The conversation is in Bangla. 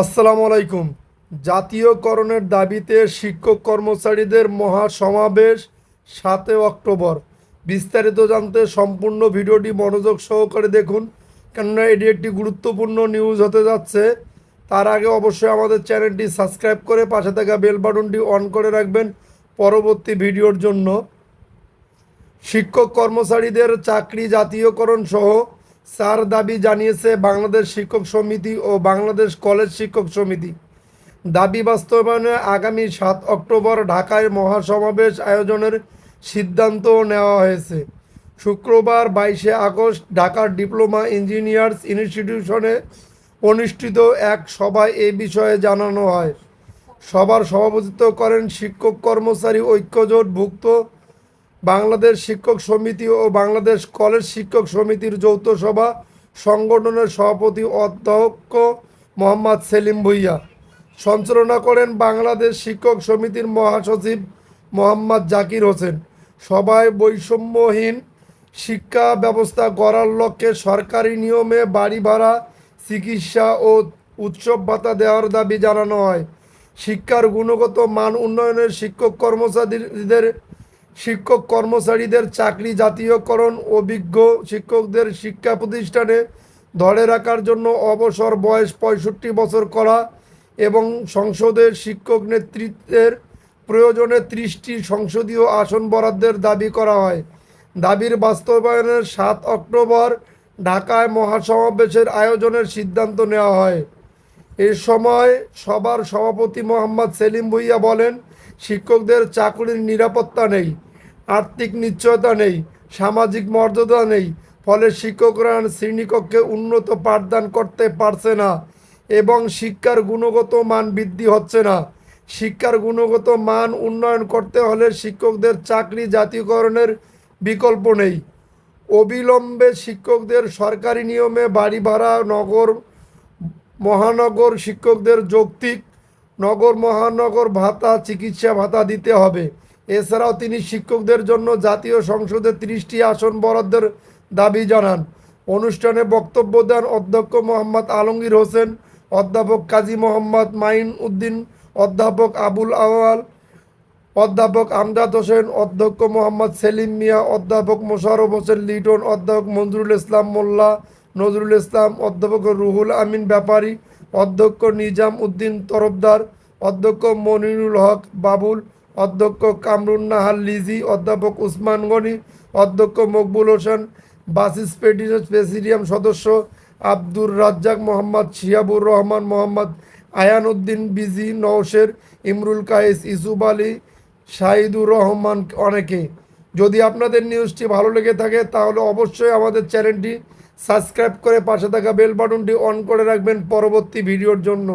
আসসালামু আলাইকুম। জাতীয়করণের দাবিতে শিক্ষক কর্মচারীদের মহা সমাবেশ সাতই অক্টোবর। বিস্তারিত জানতে সম্পূর্ণ ভিডিওটি মনোযোগ সহকারে দেখুন, কেননা এটি একটি গুরুত্বপূর্ণ নিউজ হতে যাচ্ছে। তার আগে অবশ্যই আমাদের চ্যানেলটি সাবস্ক্রাইব করে পাশে থাকা বেল বাটনটি অন করে রাখবেন পরবর্তী ভিডিওর জন্য। শিক্ষক কর্মচারীদের চাকরি জাতীয়করণ সহ চার দাবি জানিয়েছে বাংলাদেশ শিক্ষক সমিতি ও বাংলাদেশ কলেজ শিক্ষক সমিতি। দাবি বাস্তবায়নে আগামী সাত অক্টোবর ঢাকায় মহাসমাবেশ আয়োজনের সিদ্ধান্ত নেওয়া হয়েছে। শুক্রবার বাইশে আগস্ট ঢাকার ডিপ্লোমা ইঞ্জিনিয়ার্স ইনস্টিটিউশনে অনুষ্ঠিত এক সভায় এ বিষয়ে জানানো হয়। সভার সভাপতিত্ব করেন শিক্ষক কর্মচারী ঐক্যজোটভুক্ত বাংলাদেশ শিক্ষক সমিতি ও বাংলাদেশ কলেজ শিক্ষক সমিতির যৌথ সভা সংগঠনের সভাপতি অধ্যক্ষ মোহাম্মদ সেলিম ভুইয়া। সঞ্চালনা করেন বাংলাদেশ শিক্ষক সমিতির মহাসচিব মোহাম্মদ জাকির হোসেন। সভায় বৈষম্যহীন শিক্ষা ব্যবস্থা গড়ার লক্ষ্যে সরকারি নিয়মে বাড়ি ভাড়া, চিকিৎসা ও উৎসব ভাতা দেওয়ার দাবি জানানো হয়। শিক্ষার গুণগত মান উন্নয়নের শিক্ষক কর্মচারীদের শিক্ষক কর্মচারীদের চাকরি জাতীয়করণ অভিজ্ঞ শিক্ষকদের শিক্ষা প্রতিষ্ঠানে ধরে রাখার জন্য অবসর বয়স পঁয়ষট্টি বছর করা এবং সংসদের শিক্ষক নেতৃত্বের প্রয়োজনে ত্রিশটি সংসদীয় আসন বরাদ্দের দাবি করা হয়। দাবির বাস্তবায়নের সাত অক্টোবর ঢাকায় মহাসমাবেশের আয়োজনের সিদ্ধান্ত নেওয়া হয়। এ সময় সবার সভাপতি মোহাম্মদ সেলিম ভুইয়া বলেন, শিক্ষকদের চাকরির নিরাপত্তা নেই। আর্থিক নিশ্চয়তা নেই, সামাজিক মর্যাদা নেই, ফলে শিক্ষকরা শ্রেণীকক্ষে উন্নত পাঠদান করতে পারছে না এবং শিক্ষার গুণগত মান বৃদ্ধি হচ্ছে না। শিক্ষার গুণগত মান উন্নয়ন করতে হলে শিক্ষকদের চাকরি জাতীয়করণের বিকল্প নেই। অবিলম্বে শিক্ষকদের সরকারি নিয়মে বাড়ি ভাড়া, নগর, মহানগর শিক্ষকদের যৌক্তিক, নগর, মহানগর ভাতা, চিকিৎসা ভাতা দিতে হবে। এছাড়াও তিনি শিক্ষকদের জন্য জাতীয় সংসদে ত্রিশটি আসন বরাদ্দের দাবি জানান। অনুষ্ঠানে বক্তব্য দেন অধ্যক্ষ মোহাম্মদ আলমগীর হোসেন, অধ্যাপক কাজী মোহাম্মদ মাইন উদ্দিন, অধ্যাপক আবুল আওয়াল, অধ্যাপক আমজাদ হোসেন, অধ্যক্ষ মোহাম্মদ সেলিম মিয়া, অধ্যাপক মোশারফ হোসেন লিটন, অধ্যাপক মঞ্জুরুল ইসলাম মোল্লা, নজরুল ইসলাম, অধ্যাপক রুহুল আমিন ব্যাপারী, অধ্যক্ষ নিজাম উদ্দিন তরফদার, অধ্যক্ষ মনিরুল হক বাবুল অধ্যক্ষ কামরুন নাহার লিজি, অধ্যাপক উসমান গনি, অধ্যক্ষ মকবুল হোসেন, বাসিস প্রেসিডিয়াম সদস্য আব্দুর রাজ্জাক মোহাম্মদ, শিয়াবুর রহমান মোহাম্মদ আয়ান উদ্দিন বিজি নওশের, ইমরুল কায়েস ইসুফ আলী শাহিদুর রহমান অনেকে। যদি আপনাদের নিউজটি ভালো লেগে থাকে, তাহলে অবশ্যই আমাদের চ্যানেলটি সাবস্ক্রাইব করে পাশে থাকা বেল বাটনটি অন করে রাখবেন পরবর্তী ভিডিওর জন্য।